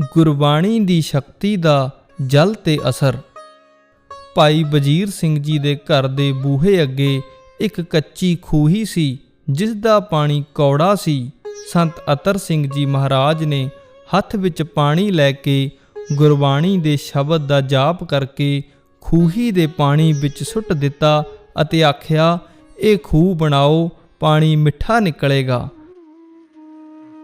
ਗੁਰਬਾਣੀ ਦੀ ਸ਼ਕਤੀ ਦਾ ਜਲ ਤੇ ਅਸਰ। ਭਾਈ ਵਜੀਰ ਸਿੰਘ ਜੀ ਦੇ ਘਰ ਦੇ ਬੂਹੇ ਅੱਗੇ ਇੱਕ ਕੱਚੀ ਖੂਹੀ ਸੀ, ਜਿਸ ਦਾ ਪਾਣੀ ਕੌੜਾ ਸੀ। ਸੰਤ ਅਤਰ ਸਿੰਘ ਜੀ ਮਹਾਰਾਜ ਨੇ ਹੱਥ ਵਿੱਚ ਪਾਣੀ ਲੈ ਕੇ ਗੁਰਬਾਣੀ ਦੇ ਸ਼ਬਦ ਦਾ ਜਾਪ ਕਰਕੇ ਖੂਹੀ ਦੇ ਪਾਣੀ ਵਿੱਚ ਸੁੱਟ ਦਿੱਤਾ ਅਤੇ ਆਖਿਆ, ਇਹ ਖੂਹ ਬਣਾਓ, ਪਾਣੀ ਮਿੱਠਾ ਨਿਕਲੇਗਾ।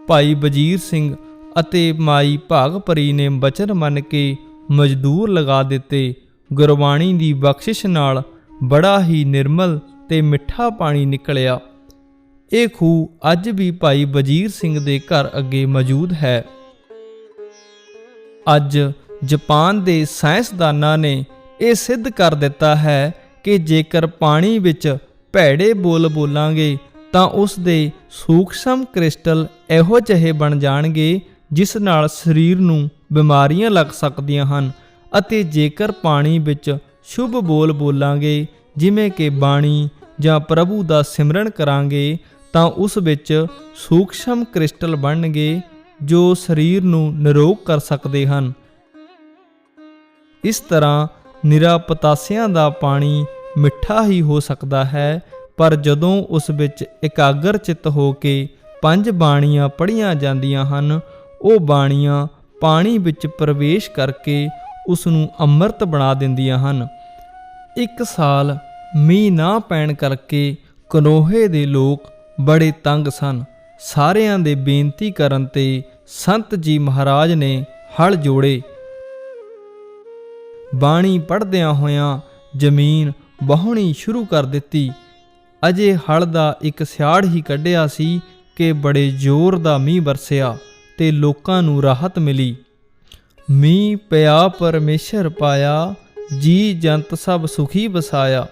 ਭਾਈ ਵਜੀਰ ਸਿੰਘ ਅਤੇ ਮਾਈ ਭਾਗਪਰੀ ਨੇ ਬਚਨ ਮੰਨ ਕੇ ਮਜ਼ਦੂਰ ਲਗਾ ਦਿੱਤੇ। ਗੁਰਬਾਣੀ ਦੀ ਬਖਸ਼ਿਸ਼ ਨਾਲ ਬੜਾ ਹੀ ਨਿਰਮਲ ਤੇ ਮਿੱਠਾ ਪਾਣੀ ਨਿਕਲਿਆ। ਇਹ ਖੂਹ ਅੱਜ ਵੀ ਭਾਈ ਵਜੀਰ ਸਿੰਘ ਦੇ ਘਰ ਅੱਗੇ ਮੌਜੂਦ ਹੈ। ਅੱਜ ਜਾਪਾਨ ਦੇ ਸਾਇੰਸਦਾਨਾਂ ਨੇ ਇਹ ਸਿੱਧ ਕਰ ਦਿੱਤਾ ਹੈ ਕਿ ਜੇਕਰ ਪਾਣੀ ਵਿੱਚ ਭੈੜੇ ਬੋਲ ਬੋਲਾਂਗੇ ਤਾਂ ਉਸ ਦੇ ਸੂਖਸ਼ਮ ਕ੍ਰਿਸਟਲ ਇਹੋ ਜਿਹੇ ਬਣ ਜਾਣਗੇ ਜਿਸ ਨਾਲ ਸਰੀਰ ਨੂੰ ਬਿਮਾਰੀਆਂ ਲੱਗ ਸਕਦੀਆਂ ਹਨ ਅਤੇ ਜੇਕਰ ਪਾਣੀ ਵਿੱਚ ਸ਼ੁਭ ਬੋਲ ਬੋਲਾਂਗੇ, ਜਿਵੇਂ ਕਿ ਬਾਣੀ ਜਾਂ ਪ੍ਰਭੂ ਦਾ ਸਿਮਰਨ ਕਰਾਂਗੇ, ਤਾਂ ਉਸ ਵਿੱਚ ਸੂਖਸ਼ਮ ਕ੍ਰਿਸਟਲ ਬਣਨਗੇ, ਜੋ ਸਰੀਰ ਨੂੰ ਨਿਰੋਗ ਕਰ ਸਕਦੇ ਹਨ। ਇਸ ਤਰ੍ਹਾਂ ਨਿਰਾ ਪਤਾਸਿਆਂ ਦਾ ਪਾਣੀ ਮਿੱਠਾ ਹੀ ਹੋ ਸਕਦਾ ਹੈ, ਪਰ ਜਦੋਂ ਉਸ ਵਿੱਚ ਇਕਾਗਰ ਚਿੱਤ ਹੋ ਕੇ ਪੰਜ ਬਾਣੀਆਂ ਪੜ੍ਹੀਆਂ ਜਾਂਦੀਆਂ ਹਨ ਉਹ ਬਾਣੀਆਂ ਪਾਣੀ ਵਿੱਚ ਪ੍ਰਵੇਸ਼ ਕਰਕੇ ਉਸ ਨੂੰ ਅੰਮ੍ਰਿਤ ਬਣਾ ਦਿੰਦੀਆਂ ਹਨ। ਇੱਕ ਸਾਲ ਮੀਂਹ ਨਾ ਪੈਣ ਕਰਕੇ ਕਨੋਹੇ ਦੇ ਲੋਕ ਬੜੇ ਤੰਗ ਸਨ। ਸਾਰਿਆਂ ਦੇ ਬੇਨਤੀ ਕਰਨ ਤੇ ਸੰਤ ਜੀ ਮਹਾਰਾਜ ਨੇ ਹਲ ਜੋੜੇ। ਬਾਣੀ ਪੜਦਿਆਂ ਹੋਇਆਂ ਜ਼ਮੀਨ ਵਹਾਉਣੀ ਸ਼ੁਰੂ ਕਰ ਦਿੱਤੀ। ਅਜੇ ਹਲ ਦਾ ਇੱਕ ਸਿਆੜ ਹੀ ਕੱਢਿਆ ਸੀ ਕਿ ਬੜੇ ਜ਼ੋਰ ਦਾ ਮੀਂਹ ਵਰਸਿਆ ਤੇ ਲੋਕਾਂ ਨੂੰ ਰਾਹਤ ਮਿਲੀ। ਮੀਂਹ ਪਿਆ ਪਰਮੇਸ਼ਰ ਪਾਇਆ ਜੀ ਜੰਤ ਸਭ ਸੁਖੀ ਵਸਾਇਆ